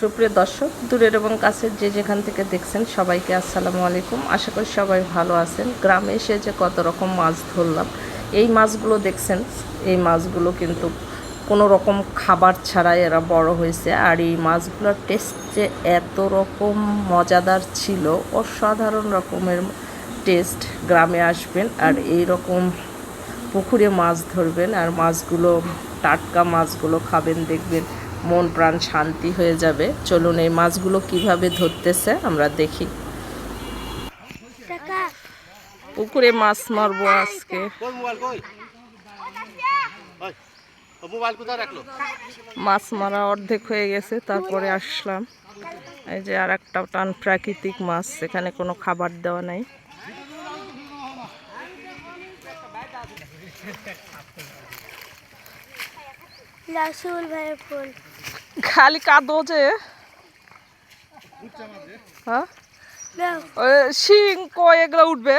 সুপ্রিয় দর্শক, দূরের এবং কাছের যে যেখান থেকে দেখছেন সবাইকে আসসালামু আলাইকুম। আশা করি সবাই ভালো আছেন। গ্রামে এসে যে কত রকম মাছ ধরলাম, এই মাছগুলো দেখছেন, এই মাছগুলো কিন্তু কোনো রকম খাবার ছাড়াই এরা বড় হয়েছে। আর এই মাছগুলোর টেস্ট যে এত রকম মজাদার ছিল, অসাধারণ রকমের টেস্ট গ্রামে আসবেন আর এই রকম পুকুরে মাছ ধরবেন আর মাছগুলো, টাটকা মাছগুলো খাবেন, দেখবেন মন প্রাণ শান্তি হয়ে যাবে। চলুন এই মাছগুলো কীভাবে ধরতেছে আমরা দেখি। পুকুরে মাছ মারবো আজকে। মাছ মারা অর্ধেক হয়ে গেছে তারপরে আসলাম। এই যে আর একটা টান প্রাকৃতিক মাছ এখানে কোনো খাবার দেওয়া নাই। রাসুল ভাইয়ের ফুল খালি কাদো যে। হ্যাঁ? শিং কয় এগুলো উঠবে?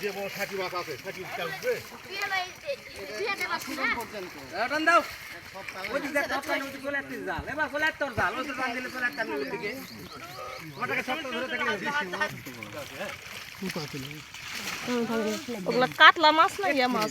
যে বড় ষাটি মাছ আছে ষাটি উঠবে দাও ওগুলো কাতলা মাছ না ইয়া মাছ?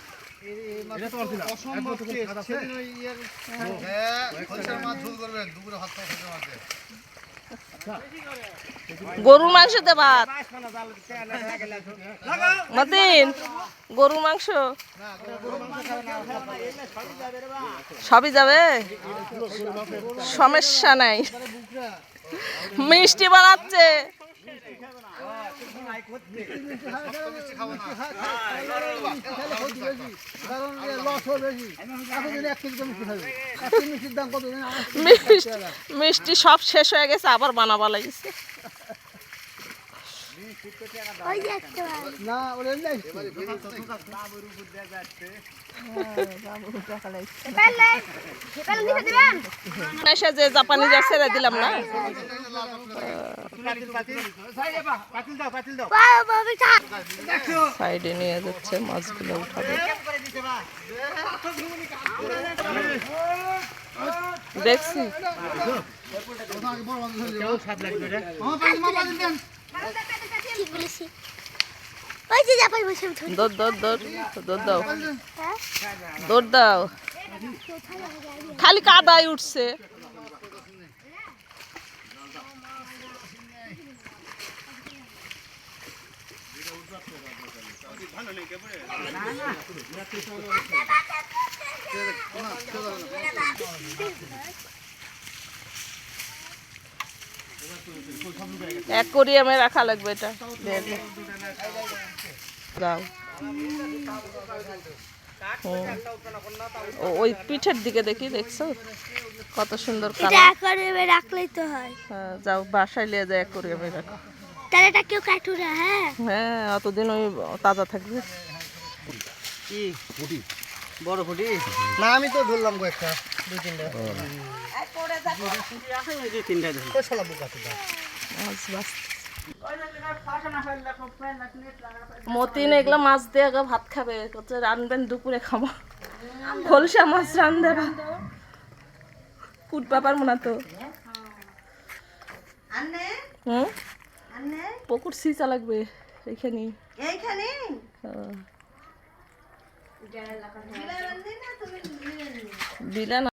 গরুর মাংস দে ভাত? মতিন গরুর মাংস? সবই যাবে? সমস্যা নাই। মিষ্টি বানাচ্ছে। মিষ্টি সব শেষ হয়ে গেছে আবার বানাবা লাগিছে। ওই যে জাপানি যা ছেড়ে দিলাম না? সাইডে নিয়ে যাচ্ছে মাছগুলো উঠাবে। দেখছি। লাগবে ঠিক বলেছি? ওই যে জাপাই বসে দৌড় দৌড় দৌড় দৌড় দাও। হ্যাঁ? দৌড় দাও। খালি কাদাই উঠছে। অ্যাকোরিয়ামে রাখা লাগবে এটা। দে, দে। দাও। ও- ওই পিঠের দিকে দেখি দেখছ? কত সুন্দর অ্যাকোয়ারিয়ামে রাখলেই তো হয়। হ্যাঁ, যাও বাসায় নিয়ে যায় অ্যাকোরিয়ামে রাখো। তাহলে এটা কেউ কাটু না হ্যাঁ? হ্যাঁ অতদিন ওই তাজা থাকবে। কি বড় ফুটি না আমি তো ধরলাম কয়েকটা দুই তিনটা। দুই তিনটা ধরলাম মতিন এগুলা মাছ দিয়ে আগে ভাত খাবে রানবেন দুপুরে খাব। খোলসা মাছ রান্ধে বা কুট পাপার মনে তো। হুম? পুকুর সিচা লাগবে এখানে এইখানে bila